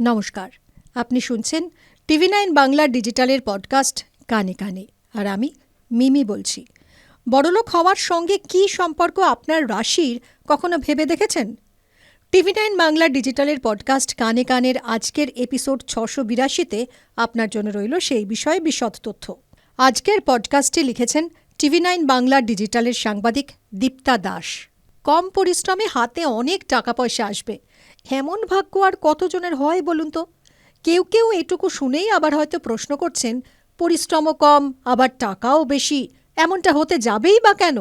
নমস্কার। আপনি শুনছেন টিভি নাইন বাংলা ডিজিটালের পডকাস্ট কানে কানে। আর আমি মিমি বলছি। বড়লোক হওয়ার সঙ্গে কি সম্পর্ক আপনার রাশির কখনো ভেবে দেখেছেন? টিভি নাইন বাংলা ডিজিটালের পডকাস্ট কানে কানের আজকের এপিসোড ছশো বিরাশিতে আপনার জন্য রইল সেই বিষয়ে বিশদ তথ্য। আজকের পডকাস্টে লিখেছেন টিভি নাইন বাংলা ডিজিটালের সাংবাদিক দীপ্তা দাস। কম পরিশ্রমে হাতে অনেক টাকা পয়সা আসবে। এমন ভাগ্য আর কতজনের হয় বলুন তো? কেউ কেউ এটুকু শুনেই আবার হয়তো প্রশ্ন করছেন, পরিশ্রমও কম, আবার টাকাও বেশি, এমনটা হতে যাবেই বা কেন?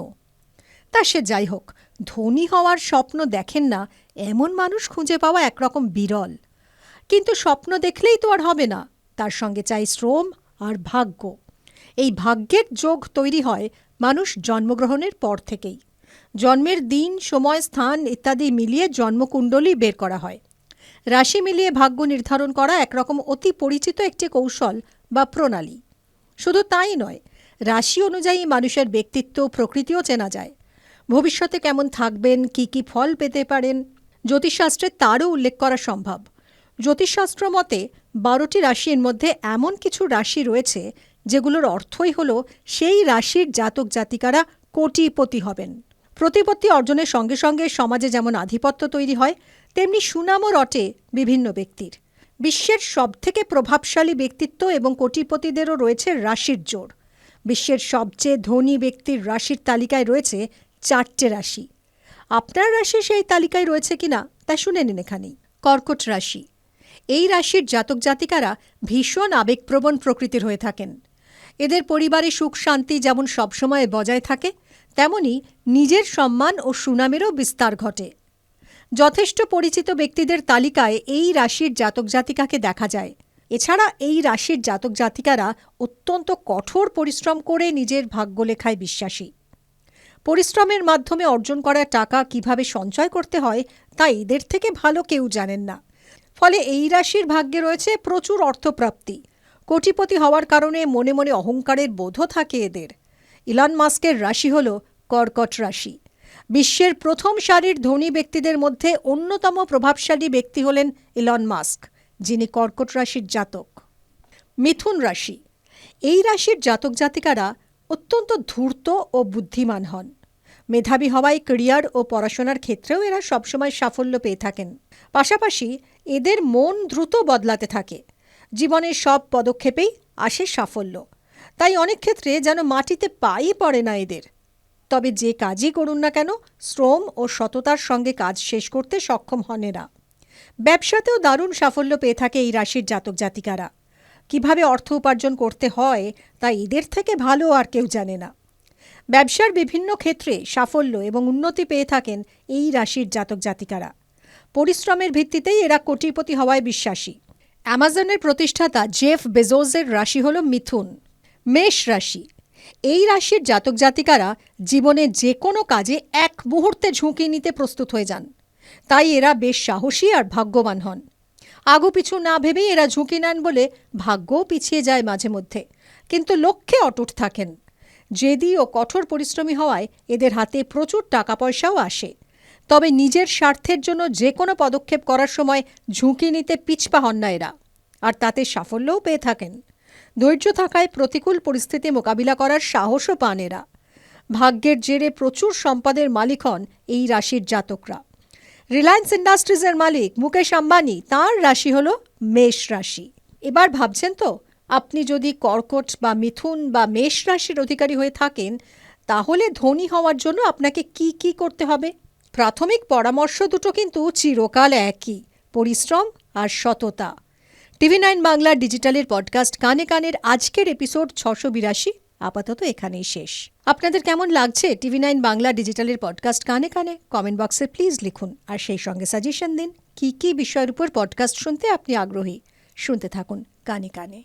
তা সে যাই হোক, ধনী হওয়ার স্বপ্ন দেখেন না, এমন মানুষ খুঁজে পাওয়া একরকম বিরল। কিন্তু স্বপ্ন দেখলেই তো আর হবে না, তার সঙ্গে চাই শ্রম আর ভাগ্য। এই ভাগ্যের যোগ তৈরি হয় মানুষ জন্মগ্রহণের পর থেকেই। জন্মের দিন, সময়, স্থান ইত্যাদি মিলিয়ে জন্মকুণ্ডলী বের করা হয়। রাশি মিলিয়ে ভাগ্য নির্ধারণ করা একরকম অতি পরিচিত একটি কৌশল বা প্রণালী। শুধু তাই নয়, রাশি অনুযায়ী মানুষের ব্যক্তিত্ব প্রকৃতিও চেনা যায়। ভবিষ্যতে কেমন থাকবেন, কি কি ফল পেতে পারেন, জ্যোতিষশাস্ত্রে তারও উল্লেখ করা সম্ভব। জ্যোতিষশাস্ত্র মতে, বারোটি রাশির মধ্যে এমন কিছু রাশি রয়েছে যেগুলোর অর্থই হল সেই রাশির জাতক জাতিকারা কোটিপতি হবেন। প্রতিপত্তি অর্জনের সঙ্গে সঙ্গে সমাজে যেমন আধিপত্য তৈরি হয়, তেমনি সুনামও রটে বিভিন্ন ব্যক্তির। বিশ্বের সবথেকে প্রভাবশালী ব্যক্তিত্ব এবং কোটিপতিদেরও রয়েছে রাশির জোর। বিশ্বের সবচেয়ে ধনী ব্যক্তির রাশির তালিকায় রয়েছে চারটে রাশি। আপনার রাশি সেই তালিকায় রয়েছে কিনা তা শুনে নিন এখানেই। কর্কট রাশি। এই রাশির জাতক জাতিকারা ভীষণ আবেগপ্রবণ প্রকৃতির হয়ে থাকেন। এদের পরিবারে সুখ, শান্তি যেমন সবসময় বজায় থাকে, তেমনি নিজের সম্মান ও সুনামেরও বিস্তার ঘটে। যথেষ্ট পরিচিত ব্যক্তিদের তালিকায় এই রাশির জাতক জাতিকাকে দেখা যায়। এছাড়া এই রাশির জাতক জাতিকারা অত্যন্ত কঠোর পরিশ্রম করে নিজের ভাগ্যলেখায় বিশ্বাসী। পরিশ্রমের মাধ্যমে অর্জন করা টাকা কীভাবে সঞ্চয় করতে হয়, তা এদের থেকে ভালো কেউ জানেন না। ফলে এই রাশির ভাগ্যে রয়েছে প্রচুর অর্থপ্রাপ্তি। কোটিপতি হওয়ার কারণে মনে মনে অহংকারের বোধও থাকে এদের। ইলন মাস্কের রাশি হল কর্কট রাশি। বিশ্বের প্রথম সারির ধনী ব্যক্তিদের মধ্যে অন্যতম প্রভাবশালী ব্যক্তি হলেন ইলন মাস্ক, যিনি কর্কট রাশির জাতক। মিথুন রাশি। এই রাশির জাতক জাতিকারা অত্যন্ত ধূর্ত ও বুদ্ধিমান হন। মেধাবী হওয়ায় ক্যারিয়ার ও পড়াশোনার ক্ষেত্রেও এরা সবসময় সাফল্য পেয়ে থাকেন। পাশাপাশি এদের মন দ্রুত বদলাতে থাকে। জীবনের সব পদক্ষেপেই আসে সাফল্য। তাই অনেক ক্ষেত্রে যেন মাটিতে পাই পড়ে না এদের। তবে যে কাজই করুন না কেন, শ্রম ও সততার সঙ্গে কাজ শেষ করতে সক্ষম হন এরা। ব্যবসাতেও দারুণ সাফল্য পেয়ে থাকে এই রাশির জাতক জাতিকারা। কীভাবে অর্থ উপার্জন করতে হয়, তা এদের থেকে ভালো আর কেউ জানে না। ব্যবসার বিভিন্ন ক্ষেত্রে সাফল্য এবং উন্নতি পেয়ে থাকেন এই রাশির জাতক জাতিকারা। পরিশ্রমের ভিত্তিতেই এরা কোটিপতি হওয়ায় বিশ্বাসী। অ্যামাজনের প্রতিষ্ঠাতা জেফ বেজোজের রাশি হল মিথুন। মেষ রাশি। এই রাশির জাতক জাতিকারা জীবনে যে কোনো কাজে এক মুহূর্তে ঝুঁকি নিতে প্রস্তুত হয়ে যান। তাই এরা বেশ সাহসী আর ভাগ্যবান হন। আগু পিছু না ভেবেই এরা ঝুঁকি নেন বলে ভাগ্যও পিছিয়ে যায় মাঝে মধ্যে। কিন্তু লক্ষ্যে অটুট থাকেন। জেদি ও কঠোর পরিশ্রমী হওয়ায় এদের হাতে প্রচুর টাকা পয়সাও আসে। তবে নিজের স্বার্থের জন্য যে কোনো পদক্ষেপ করার সময় ঝুঁকি নিতে পিছপা হন না এরা। আর তাতে সাফল্যও পেয়ে থাকেন। ধৈর্য থাকায় প্রতিকূল পরিস্থিতি মোকাবিলা করার সাহসও পান এরা। ভাগ্যের জেরে প্রচুর সম্পদের মালিক হন এই রাশির জাতকরা। রিলায়েন্স ইন্ডাস্ট্রিজের মালিক মুকেশ আম্বানি, তাঁর রাশি হল মেষ রাশি। এবার ভাবছেন তো, আপনি যদি কর্কট বা মিথুন বা মেষ রাশির অধিকারী হয়ে থাকেন, তাহলে ধনী হওয়ার জন্য আপনাকে কি কি করতে হবে? প্রাথমিক পরামর্শ দুটো কিন্তু চিরকাল একই, পরিশ্রম আর সততা। টিভি নাইন বাংলা ডিজিটালের পডকাস্ট কানে কানের আজকের এপিসোড ছশো বিরাশি, আপাতত এখানেই শেষ। আপনাদের কেমন লাগছে টিভি নাইন বাংলা ডিজিটালের পডকাস্ট কানে কানে? কমেন্ট বক্সে প্লিজ লিখুন আর সেই সঙ্গে সাজেশন দিন। কী কী বিষয়ের উপর পডকাস্ট শুনতে আপনি আগ্রহী? শুনতে থাকুন কানে কানে।